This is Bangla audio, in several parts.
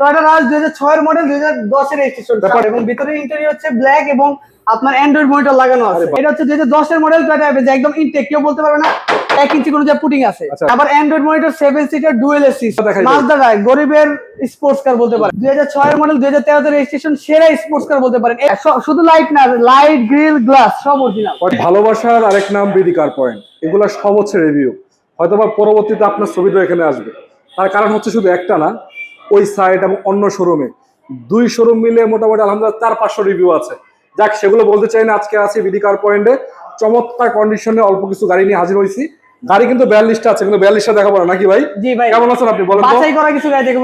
টয়টা রাজ দুই হাজার ছয়ের মডেল দুই হাজার দশের রেজিস্ট্রেশন এবং ভিতরে ইন্টেরিয়র হচ্ছে ব্ল্যাক এবং আপনার অ্যান্ড্রয়েড মনিটর লাগানো আছে। এটা হচ্ছে দুই হাজার দশের মডেল টয়টা একদম ইনটেক কেউ বলতে পারবে না এক ইঞ্চি কোনো যা পুটিং আছে। আচ্ছা। আবার android monitor seven seater dual AC দেখাই যাবে। মাজদা রায় গরিবের স্পোর্টস কার বলতে পারেন দুই হাজার ছয়ের মডেল দুই হাজার তেরোতে রেজিস্ট্রেশন সেরা স্পোর্টস কার বলতে পারেন শুধু লাইট না লাইট গ্রিল গ্লাস সব অরিজিনাল ভালোবাসার আরেক নাম বিডি কার পয়েন্ট এগুলা সব হচ্ছে রিভিউ হয়তোবা পরবর্তীতে আপনার ছবিটা এখানে আসবে। তার কারণ হচ্ছে শুধু একটা না ওই সাইট এবং অন্য শোরুমে দুই শোরুম মিলে মোটামুটি আলহামদুলিল্লাহ চার পাঁচশো রিভিউ আছে। যাক সেগুলো বলতে চাই না আজকে আছি বিডি কার পয়েন্টে চমৎকার কন্ডিশনে অল্প কিছু গাড়ি নিয়ে হাজির হয়েছি। গাড়ি কিন্তু বিয়াল্লিশটা আছে কিন্তু বিয়াল্লিশটা দেখাবো নাকি ভাই? জি ভাই। কেমন আছেন আপনি বলেন বাছাই করা কিছু গাড়ি দেখব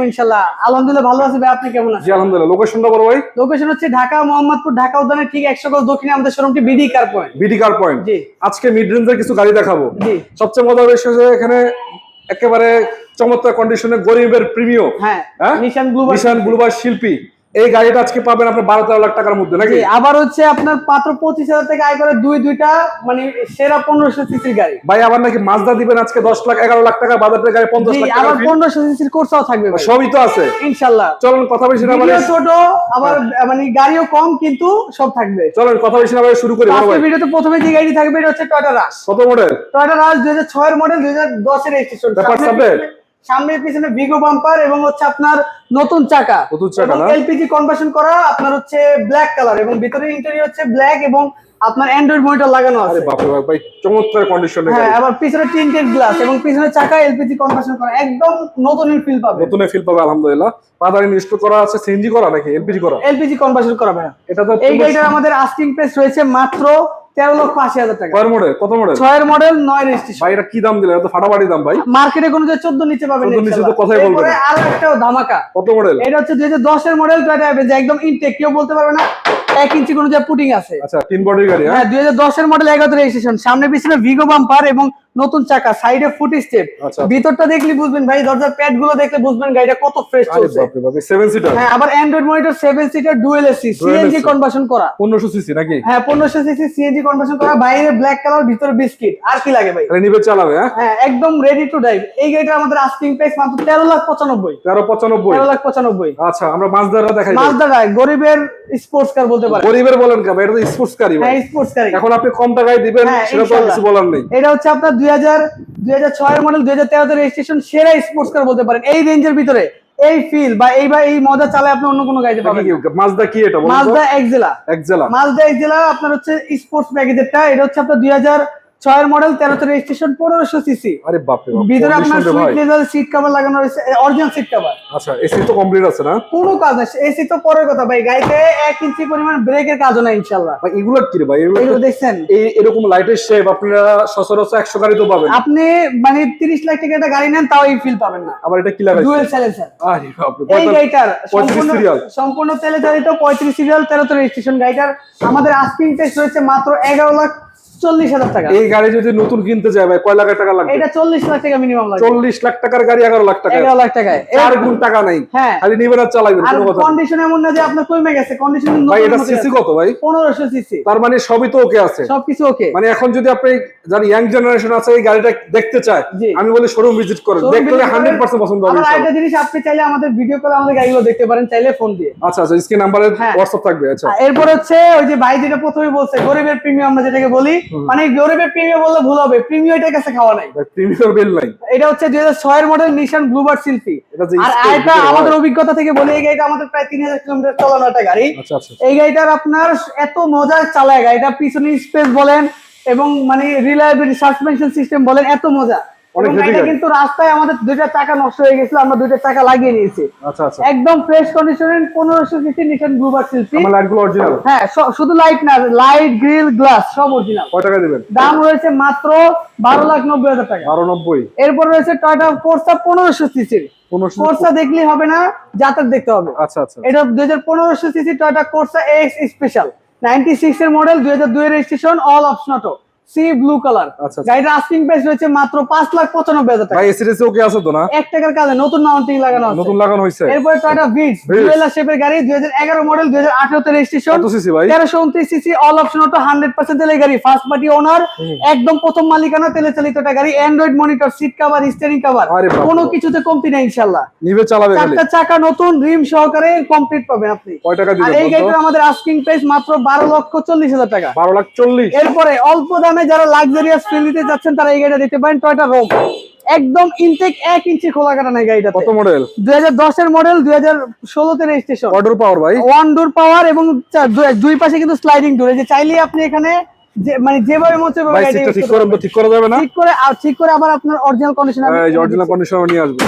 আলহামদুলিল্লাহ ভালো আছি ভাই আপনি কেমন জি আলহামদুলিল্লাহ। লোকেশনটা বড় ভাই। লোকেশন হচ্ছে ঢাকা মোহাম্মদপুর ঢাকা উদ্যানের ঠিক একশো গজ দক্ষিণে আমাদের শোরুমটি BD car point BD car point জি। আজকে মিড রেঞ্জের কিছু গাড়ি দেখাবো। জি। সবচেয়ে মজার বিষয় যে এখানে একেবারে চমৎকার কন্ডিশনে গরিবের প্রিমিয় হ্যাঁ হ্যাঁ? নিশান নিশান ব্লুবার শিল্পী এই গাড়িটা আজকে পাবেন আপনার বারো তেরো লাখ টাকার মধ্যে নাকি? আবার হচ্ছে আপনার মাত্র পঁচিশ হাজার থেকে আয় করে দুই দুইটা মানে সেরা পনেরোশো সিসির গাড়ি। ভাই আবার নাকি মাজদা দিবেন আজকে দশ লাখ এগারো লাখ টাকা বাজারের গাড়ি পঞ্চাশ লাখ আবার পনেরোশো সিসির কোর্সও থাকবে সবই তো আছে। ইনশাল্লাহ। চলুন কথা বেশি না বলে। ছোট আবার মানে গাড়িও কম কিন্তু সব থাকবে। চলুন কথা বেশি না বলে শুরু করি আজকের ভিডিওতে প্রথমে যে গাড়ি থাকবে এটা হচ্ছে টয়টা রাশ কত মডেল টয়টা রাশ দুই হাজার ছয়ের মডেল দুই হাজার দশের রেজিস্ট্রেশন সামনে? পিছনে ভিগো বাম্পার এবং হচ্ছে আপনার নতুন চাকা। নতুন চাকা এলপিজি কনভার্সন করা আপনার হচ্ছে ব্ল্যাক কালার এবং ভিতরে ইন্টেরিয়র হচ্ছে ব্ল্যাক এবং আপনার অ্যান্ড্রয়েড মনিটর লাগানো আছে। বাপরে বাপ ভাই চমৎকার কন্ডিশনে হ্যাঁ আবার পিছনে টিন্টেড গ্লাস এবং পিছনে চাকা এলপিজি কনভার্সন করা একদম নতুন ফিল পাবে। নতুন ফিল পাবে আলহামদুলিল্লাহ। পাদারি ইনস্টল করা আছে সিএনজি করা নাকি? এলপিজি করা? এলপিজি কনভার্সন করা ভাই এটা তো এই গাড়িটার আমাদের আস্কিং প্রাইস রয়েছে মাত্র তেরো লক্ষ আশি হাজার টাকা। কয় মডেল কত মডেল ছয়ের মডেল নয় রেজিস্ট্রেশন ভাই এটা কি দাম দিলেন? এটা তো ফাটাফাটি দাম ভাই। মার্কেটে কোনো যে চোদ্দ নিচে পাবেন 14 নিচে তো কথাই বলবেন এরপরে না। ধামাকা। কত মডেল এটা হচ্ছে দুই হাজার দশের মডেল তো এটা একদম ইনটেক কেউ বলতে পারবে না। এক ইঞ্চি কোনো পুটিং আছে। আচ্ছা তিন বডির গাড়ি হ্যাঁ? হ্যাঁ দুই মডেল এগারোতে রেজিস্ট্রেশন। সামনে পিছনে ভিগো বাম্পার এবং নতুন চাকা সাইডে ফুট স্টেপ আচ্ছা। ভিতরটা দেখলে বুঝবেন ভাই দরজার প্যাডগুলো দেখলে বুঝবেন গাড়িটা কত ফ্রেশ চলছে। সেভেন সিটার হ্যাঁ আবার android monitor seven seater dual AC CNG conversion করা। পনেরোশো সিসি নাকি? হ্যাঁ পনেরোশো সিসি সিএনজি কনভার্সন করা। বাইরে ব্ল্যাক কালার ভিতরে বিস্কিট আর কি লাগে ভাই? নিবে চালাবে হ্যাঁ? হ্যাঁ একদম রেডি টু ড্রাইভ এই গাড়িটা আমাদের আস্কিং প্রাইস মাত্র তেরো লাখ পঁচানব্বই। তেরো পঁচানব্বই। তেরো লাখ পঁচানব্বই। আচ্ছা আমরা দেখাই। গরিবের স্পোর্টস কার বলতে পারে। গরিবের বলেন কেন? এটা তো স্পোর্টস গাড়ি হ্যাঁ স্পোর্টস গাড়ি এখন আপনি কম টাকায় দিবেন হ্যাঁ, সেটা তো কিছু বলার নেই। এটা হচ্ছে আপনার 2000 2006 এর মডেল দুই হাজার রেজিস্ট্রেশন সেরা স্পোর্টস কার বলতে পারেন। এই রেঞ্জের ভিতরে এই ফিল বা এই বা এই মজা চালায় আপনি অন্য কোনো গাড়িতে পাবেন। মাজদা কি এটা তো? Mazda Axela Axela Mazda Axela আপনার হচ্ছে স্পোর্টস প্যাকেজেরটা এটা হচ্ছে আপনার দুই হাজার ছয়ের মডেল তেরোতে রেজিস্ট্রেশন পনেরোশো সিসি আরে বাপরে ভিতরে আপনার সুইট লেজার সিট কভার লাগানো রয়েছে অরিজিনাল সিট কভার আচ্ছা এসি তো কমপ্লিট আছে না? কোনো কাজ নাই এসি তো পরের কথা ভাই গাড়িতে এক ইঞ্চি পরিমাণ ব্রেকের কাজও নাই ইনশাল্লাহ ভাই এগুলো কি রে ভাই? এগুলো দেখছেন? এই এরকম লাইটের শেপ আপনারা সচরাচর একশো গাড়ি তো পাবেন। আপনি মানে তিরিশ লাখ টাকা একটা গাড়ি নেন তাও এই ফিল পাবেন না। আবার এটা কি লাগাইছে ডুয়েল সাইলেন্সার আরে বাপরে এই গাড়িটার সম্পূর্ণ সিরিয়াল সম্পূর্ণ তেলে চালিত পঁয়ত্রিশ সিরিয়াল তেরোতে রেজিস্ট্রেশন গাড়িটার। আমাদের আস্কিং টেস্ট রয়েছে মাত্র এগারো লাখ চল্লিশ হাজার টাকা। এই গাড়ি যদি নতুন কিনতে যায় ভাই কয় লাখ টাকা লাগবে? এটা চল্লিশ লাখ টাকা মিনিমাম লাগবে। চল্লিশ লাখ টাকার গাড়ি এগারো লাখ টাকা এগারো লাখ টাকায়। চার গুণ টাকা নাই। হ্যাঁ। খালি নিবেন আর চালাবেন কোনো কথা কন্ডিশন এমন না যে আপনার কমে গেছে কন্ডিশন ভাই এটা সিসি কত ভাই? পনেরোশো সিসি তার মানে সবই তো ওকে আছে। সবকিছু ওকে মানে এখন যদি আপনি যারা ইয়াং জেনারেশন আছে এই গাড়িটা দেখতে চায় আমি বলি শোরুম ভিজিট করেন। দেখলে হান্ড্রেড পার্সেন্ট পছন্দ হবে। আরেকটা জিনিস আপনি চাইলে আমাদের ভিডিও কলে আমাদের গাড়িগুলো দেখতে পারেন চাইলে ফোন দিয়ে। আচ্ছা আচ্ছা স্ক্রিন নাম্বারে হ্যাঁ। হোয়াটসঅ্যাপ থাকবে আচ্ছা। এরপর হচ্ছে ওই যে ভাই যেটা প্রথমে বলছে গরিবের প্রিমিয়াম আমরা যেটাকে বলি মানে গরিবের প্রিমিয়াম বললে ভুল হবে প্রিমিয়াম এটার কাছে খাওয়া নাই। প্রিমিয়ার বিল নাই। এটা হচ্ছে 2006 এর মডেল নিশান ব্লুবার্ড সিলফি আর এটা আমাদের অভিজ্ঞতা থেকে বলি এই গাড়িটা আমাদের প্রায় তিন হাজার কিলোমিটার চালানো একটা গাড়ি। আচ্ছা আচ্ছা এই গাড়িটার আপনার এত মজার চালায় গাড়িটা পিছনের স্পেস বলেন এবং মানে রিলায়েবিলিটি সাসপেনশন সিস্টেম বলেন এত মজা। কিন্তু রাস্তায় আমাদের দুইটা চাকা নষ্ট হয়ে গেছিল আমরা দুইটা চাকা লাগিয়ে নিয়েছি। আচ্ছা আচ্ছা। একদম ফ্রেশ পনেরোশো সিসি নিশান লাইটগুলো অরিজিনাল হ্যাঁ শুধু লাইট না লাইট গ্রিল গ্লাস সব অরিজিনাল কয় টাকা দিবেন? দাম রয়েছে মাত্র বারো লাখ নব্বই হাজার টাকা। বারো নব্বই। এরপর রয়েছে টয়টা কোর্সা পনেরোশো সিসির কোর্সা দেখলেই হবে না যাতায়াত দেখতে হবে। আচ্ছা আচ্ছা। এটা দুই হাজার পনেরোশো CC Toyota Corsa X special ninety six এর মডেল দুই হাজার দুই এর registration all option auto sea blue colour. আচ্ছা, আচ্ছা। গাড়িটা আস্কিং প্রাইস রয়েছে মাত্র পাঁচ লাখ পঁচানব্বই হাজার টাকা। ভাই ওকে আছে তো না? এক টাকার কাজে নতুন লাগানো আছে। নতুন লাগানো হয়েছে এরপরে টয়টা ভিটস Vitz। শেপের গাড়ি দুই হাজার এগারো মডেল দুই হাজার আঠারোতে রেজিস্ট্রেশন কত সিসি ভাই? All option auto hundred percent তেলের গাড়ি। ফার্স্ট পার্টি ওনার একদম প্রথম মালিকানা তেলে চালিত একটা গাড়ি। Android monitor seat cover steering cover কোনো কিছুতে কমতি নাই ইনশাল্লাহ নিবে চালাবে খালি। চারটা চাকা নতুন রিম সহকারে কমপ্লিট পাবেন আপনি। কয় টাকা আর এই? গাড়িটার আমাদের আস্কিং প্রাইস মাত্র বারো লক্ষ চল্লিশ হাজার টাকা। বারো লাখ চল্লিশ। এরপরে অল্প দামে যারা লাক্সারিয়াস ফিল দিতে যাচ্ছেন তারা এই গাড়িটা দিতে পারেন টয়টা রোম একদম ইনটেক এক ইঞ্চি খোলা কাটা নাই গাড়িটা কত মডেল দুই এর দশের মডেল দুই হাজার ষোলোতে রেজিস্ট্রেশন অর্ডার পাওয়ার ভাই। ওয়ান ডোর পাওয়ার এবং দুই পাশে কিন্তু স্লাইডিং ডোর যে চাইলে আপনি এখানে যে মানে যেভাবে মন চায় ভাই গাড়িটা ঠিক করতে করেন তো পারবেন। ঠিক করা যাবে না? ঠিক করে আর ঠিক করে আবার আপনার অরিজিনাল কন্ডিশন এই যে অরিজিনাল কন্ডিশন নিয়ে আসবে।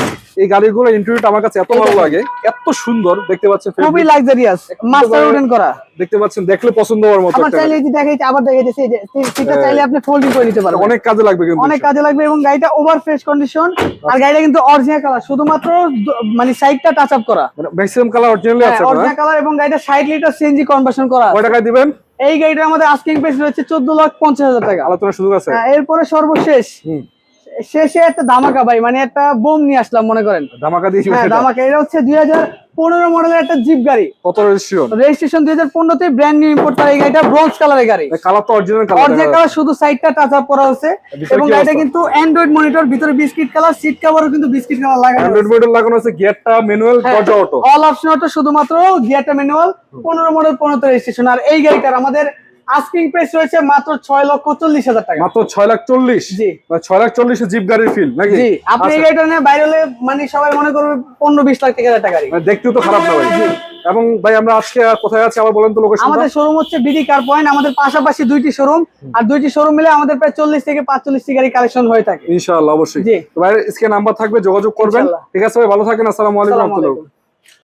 এই গাড়িগুলো ইন্টারভিউটা আমার কাছে এত ভালো লাগে এত সুন্দর দেখতে পাচ্ছেন খুবই fabric, লাক্সারিয়াস মাস্টার উডেন করা। দেখতে পাচ্ছেন দেখলে পছন্দ হওয়ার মতো আবার চাইলে যে আবার যে আপনি ফোল্ডিং করে নিতে পারবেন। অনেক কাজে লাগবে কিন্তু অনেক কাজে লাগবে এবং গাড়িটা ওভার ফ্রেশ কন্ডিশন আর গাড়িটা কিন্তু অরিজিনাল কালার শুধুমাত্র মানে সাইডটা টাচ আপ করা। ম্যাক্সিমাম কালার অরিজিনালি আছে অরিজিনাল কালার এবং গাড়িটা 60 লিটার সিএনজি কনভার্সন করা কয় টাকায় দিবেন? এই গাড়িটার আমাদের আস্কিং প্রাইস রয়েছে 14 লাখ 50 হাজার টাকা। আলোচনা শুরু আছে। হ্যাঁ, এরপরে সর্বশেষ শেষে একটা ধামাকা ভাই মানে একটা বোম নিয়ে আসলাম মনে করেন। ধামাকা দিয়েছি হ্যাঁ ধামাকা। এটা হচ্ছে দুই হাজার পনেরো মডেলের একটা জিপ গাড়ি। কত রেজিস্ট্রেশন রেজিস্ট্রেশন দুই হাজার পনেরোতে ব্র্যান্ড নিউ ইম্পোর্ট তার এই গাড়িটা ব্রোঞ্জ কালারের গাড়ি। কালার তো অরিজিনাল কালার কালার শুধু সাইডটা টাচ আপ করা হচ্ছে ভিতরে এবং গাড়িটা কিন্তু অ্যান্ড্রয়েড মনিটর ভিতরে বিস্কিট কালার সিট কভারও কিন্তু বিস্কিট কালার লাগানো অ্যান্ড্রয়েড মডেল লাগানো আছে গিয়ারটা ম্যানুয়াল। দরজা অটো অল অপশন অটো শুধুমাত্র গিয়ারটা ম্যানুয়াল পনেরো মডেল পনেরোতে রেজিস্ট্রেশন আর এই গাড়িটার আমাদের আস্কিং প্রাইস রয়েছে মাত্র ছয় লক্ষ চল্লিশ হাজার টাকা। মাত্র ছয় লাখ চল্লিশ? জি। মানে ছয় লাখ চল্লিশ জিপ গাড়ির ফিল নাকি? জি আপনি এই আচ্ছা, গাড়িটা নিয়ে বাইরে হলে মানে সবাই মনে করবে পনেরো বিশ লাখ টাকার একটা গাড়ি। মানে দেখতেও তো খারাপ না ভাই এবং ভাই আমরা আজকে কোথায় আছি? আবার বলেন তো লোকেশন আমাদের শোরুম হচ্ছে বিডি কার পয়েন্ট আমাদের পাশাপাশি দুইটি শোরুম আর দুইটি শোরুম মিলে আমাদের প্রায় চল্লিশ থেকে পাঁচচল্লিশটি গাড়ি কালেকশন হয়ে থাকে। ইনশাআল্লাহ অবশ্যই। জি। তো ভাই স্ক্রিন নাম্বার থাকবে যোগাযোগ করবেন। ঠিক আছে ভাই ভালো থাকেন আসসালামু আলাইকুম আসসালামু আলাইকুম।